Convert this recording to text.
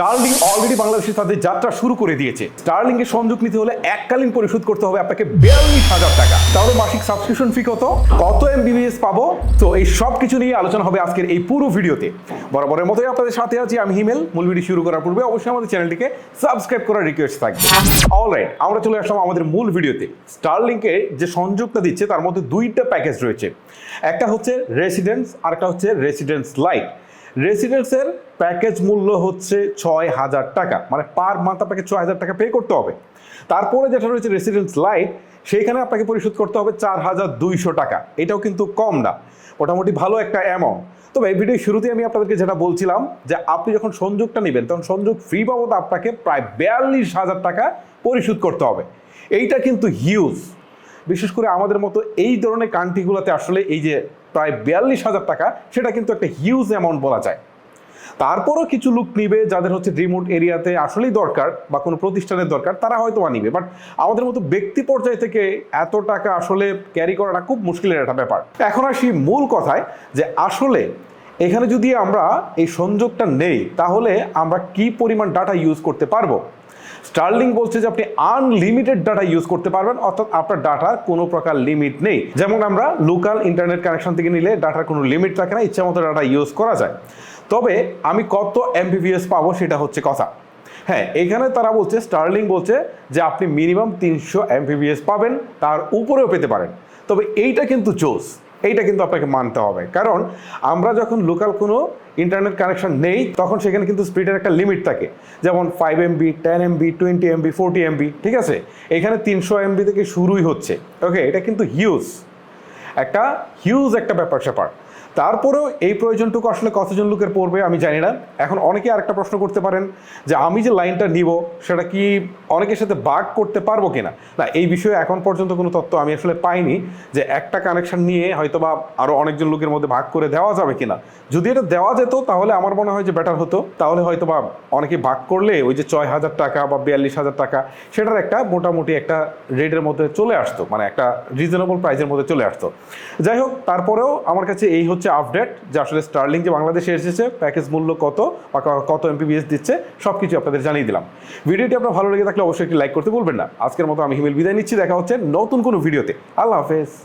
Starling already বাংলাদেশে তাদের যাত্রা শুরু করে দিয়েছে। স্টারলিং এর সংযোগ নিতে হলে এককালীন পরিশোধ করতে হবে আপনাকে বিয়াল্লিশ হাজার টাকা। তাহলে মাসিক সাবস্ক্রিপশন ফি কত? কত এম এমবিবিএস পাবো? তো এই সব কিছু নিয়ে আলোচনা হবে আজকের এই পুরো ভিডিওতে। বরাবরের মতোই আপনাদের সাথে আছি আমি হিমেল। মূল ভিডিও শুরু করার পূর্বে অবশ্যই আমাদের চ্যানেলটিকে সাবস্ক্রাইব করার রিকোয়েস্ট থাকবে। অলরাইট আমরা চলে আসলাম আমাদের মূল ভিডিওতে। স্টারলিংকে যে সংযোগটা দিচ্ছে, তার মধ্যে দুইটা প্যাকেজ রয়েছে। একটা হচ্ছে রেসিডেন্স আর একটা হচ্ছে রেসিডেন্স লাইট রেসিডেন্সের প্যাকেজ মূল্য হচ্ছে ছয় হাজার টাকা। মানে পার মান্থ আপনাকে ছয় হাজার টাকা পে করতে হবে। তারপরে যেটা রয়েছে রেসিডেন্স লাইট সেইখানে আপনাকে পরিশোধ করতে হবে চার হাজার দুইশো টাকা। এটাও কিন্তু কম না। মোটামুটি ভালো একটা অ্যামাউন্ট তবে এই ভিডিও শুরুতে আমি আপনাদেরকে যেটা বলছিলাম, যে আপনি যখন সংযোগটা নেবেন, তখন সংযোগ ফ্রি বাবদ আপনাকে প্রায় বিয়াল্লিশ হাজার টাকা পরিশোধ করতে হবে। এইটা কিন্তু হিউজ বিশেষ করে আমাদের মতো এই ধরনের কান্ট্রিগুলোতে আসলে এই যে প্রায় বিয়াল্লিশ হাজার টাকা, সেটা কিন্তু একটা হিউজ অ্যামাউন্ট বলা যায়। তারপরও কিছু লোক নিবে যাদের হচ্ছে রিমোট এরিয়াতে আসলেই দরকার বা কোনো প্রতিষ্ঠানের দরকার, তারা হয়তো বা নিবে। বাট আমাদের মতো ব্যক্তি পর্যায় থেকে এত টাকা আসলে ক্যারি করাটা খুব মুশকিলের একটা ব্যাপার। এখন আসি মূল কথায় যে আসলে এখানে যদি আমরা এই সংযোগটা নেই, তাহলে আমরা কি পরিমাণ ডাটা ইউজ করতে পারব? স্টারলিং বলছে যে আপনি আনলিমিটেড ডাটা ইউজ করতে পারবেন, অর্থাৎ আপনার ডাটার কোনো প্রকার লিমিট নেই। যেমন আমরা লোকাল ইন্টারনেট কানেকশন থেকে নিলে ডাটার কোনো লিমিট থাকে না, ইচ্ছা মতো ডাটা ইউজ করা যায়। তবে আমি কত এমবিপিএস পাবো সেটা হচ্ছে কথা। হ্যাঁ এখানে তারা বলছে স্টার্লিং বলছে যে আপনি মিনিমাম তিনশো এমবিপিএস পাবেন, তার উপরেও পেতে পারেন। তবে এইটা কিন্তু জোস, এইটা কিন্তু আপনাকে মানতে হবে। কারণ আমরা যখন লোকাল কোনো ইন্টারনেট কানেকশন নেই, তখন সেখানে কিন্তু স্পিডের একটা লিমিট থাকে। যেমন five MB ten MB twenty MB forty MB ঠিক আছে? এখানে তিনশো এমবি থেকে শুরুই হচ্ছে। ওকে এটা কিন্তু হিউজ একটা হিউজ একটা ব্যাপার স্যাপার তারপরেও এই প্রয়োজনটুকু আসলে কতজন লোকের পড়বে আমি জানি না। এখন অনেকে আরেকটা প্রশ্ন করতে পারেন যে আমি যে লাইনটা নিব, সেটা কি অনেকের সাথে বাগ করতে পারব কিনা? না, এই বিষয়ে এখন পর্যন্ত কোনো তথ্য আমি আসলে পাইনি যে একটা কানেকশন নিয়ে হয়তো বা আরও অনেকজন লোকের মধ্যে ভাগ করে দেওয়া যাবে কিনা। যদি এটা দেওয়া যেত, তাহলে আমার মনে হয় যে বেটার হতো। তাহলে হয়তো বা অনেকে ভাগ করলে ওই যে ছয় হাজার টাকা বা বিয়াল্লিশ হাজার টাকা, সেটার একটা মোটামুটি একটা রেটের মধ্যে চলে আসতো মানে একটা রিজনেবল প্রাইসের মধ্যে চলে আসতো। যাই হোক, তারপরেও আমার কাছে এই হচ্ছে আপডেট যে আসলে স্টার্লিং যে বাংলাদেশে এসেছে প্যাকেজ মূল্য কত, বা কত এমপিবিএস দিচ্ছে সব কিছু আপনাদের জানিয়ে দিলাম। ভিডিওটি আপনার ভালো লেগে থাকলে অবশ্যই একটি লাইক করতে ভুলবেন না। আজকের মতো আমি হিমেল বিদায় নিচ্ছি, দেখা হচ্ছে নতুন কোনো ভিডিওতে। আল্লাহ হাফেজ।